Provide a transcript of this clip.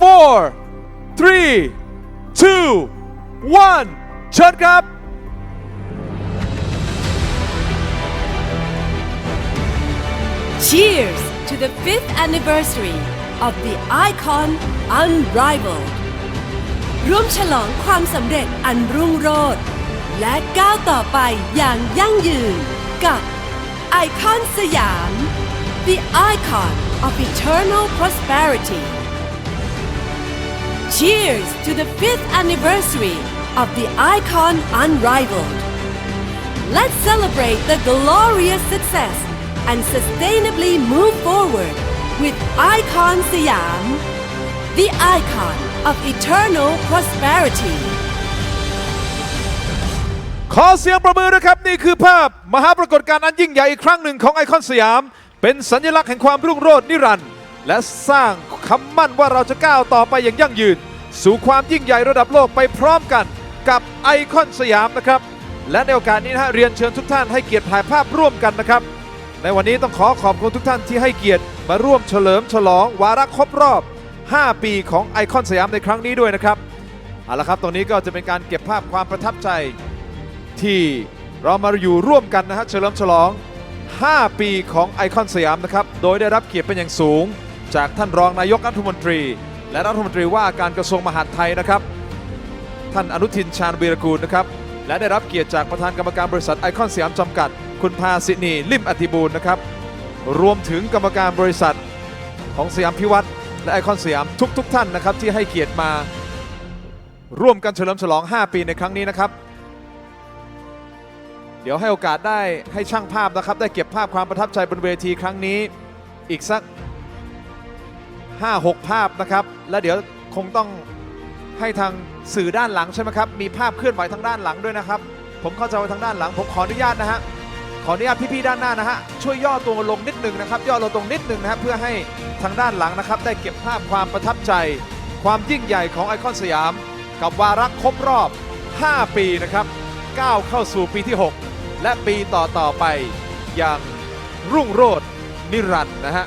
four three two one เชิญครับ Cheers to the fifth anniversary of the icon Unrivaled ร่วมฉลองความสำเร็จอันรุ่งโรจน์และก้าวต่อไปอย่างยั่งยืนกับไอคอนสยาม The Icon of Eternal Prosperity Cheers to the fifth anniversary of the icon Unrivaled Let's celebrate the glorious success and sustainably move forward with Icon Siam, the icon of eternal prosperity. ขอเสียงประมือด้วยครับ นี่คือภาพ มหาปรากฏการณ์อันยิ่งใหญ่อีกครั้งหนึ่งของไอคอนสยาม เป็นสัญลักษณ์แห่งความรุ่งโรจน์นิรันดร์และสร้างคำมั่นว่าเราจะก้าวต่อไปอย่างยั่งยืน สู่ความยิ่งใหญ่ระดับโลกไปพร้อมกันกับไอคอนสยามนะครับ และในโอกาสนี้นะฮะเรียนเชิญทุกท่านให้เกียรติถ่ายภาพร่วมกันนะครับ ในวันนี้ต้องขอขอบคุณทุกท่านที่ให้เกียรติมาร่วมเฉลิมฉลองวาระครบรอบ 5 ปีของไอคอนสยามในครั้งนี้ด้วยนะครับเอาละครับตรงนี้ก็จะเป็นการเก็บภาพความประทับใจ ที่เรามาอยู่ร่วมกันนะฮะเฉลิมฉลอง 5 ปีของไอคอนสยามนะครับ โดยได้รับเกียรติเป็นอย่างสูง จากท่านรองนายกรัฐมนตรี และรัฐมนตรีว่าการกระทรวงมหาดไทยนะครับ ท่านอนุทินชาญวีรกูลนะครับ และได้รับเกียรติจากประธานกรรมการบริษัทไอคอนสยามจำกัด คุณพาสินีลิมอธิบูลนะครับ รวมถึงกรรมการบริษัทของสยามพิวัตรและไอคอนสยามทุกๆทท่านนะครับ ที่ให้เกียรติมาร่วมกันเฉลิมฉลอง 5 ปีในครั้งนี้นะครับ เดี๋ยวให้โอกาสได้ให้ช่างภาพนะครับ ได้เก็บภาพความประทับใจบนเวทีครั้งนี้ อีกสัก 5-6 ภาพนะครับ และเดี๋ยวคงต้องให้ทางสื่อด้านหลังใช่ไหมครับ มีภาพเคลื่อนไหวทางด้านหลังด้วยนะครับ ผมเข้าใจว่าทางด้านหลัง ผมขออนุญาตนะฮะ ขออนุญาตพี่ๆด้านหน้านะฮะ ช่วยย่อตัวลงนิดหนึ่งนะครับ ย่อลงตรงนิดหนึ่งนะครับเพื่อให้ทางด้านหลังนะครับ ได้เก็บภาพความประทับใจ ความยิ่งใหญ่ของไอคอนสยาม กับวาระครบรอบ 5 ปีนะครับก้าวเข้าสู่ปีที่ 6 และปีต่อๆไปอย่างรุ่งโรจน์นิรันดร์นะฮะ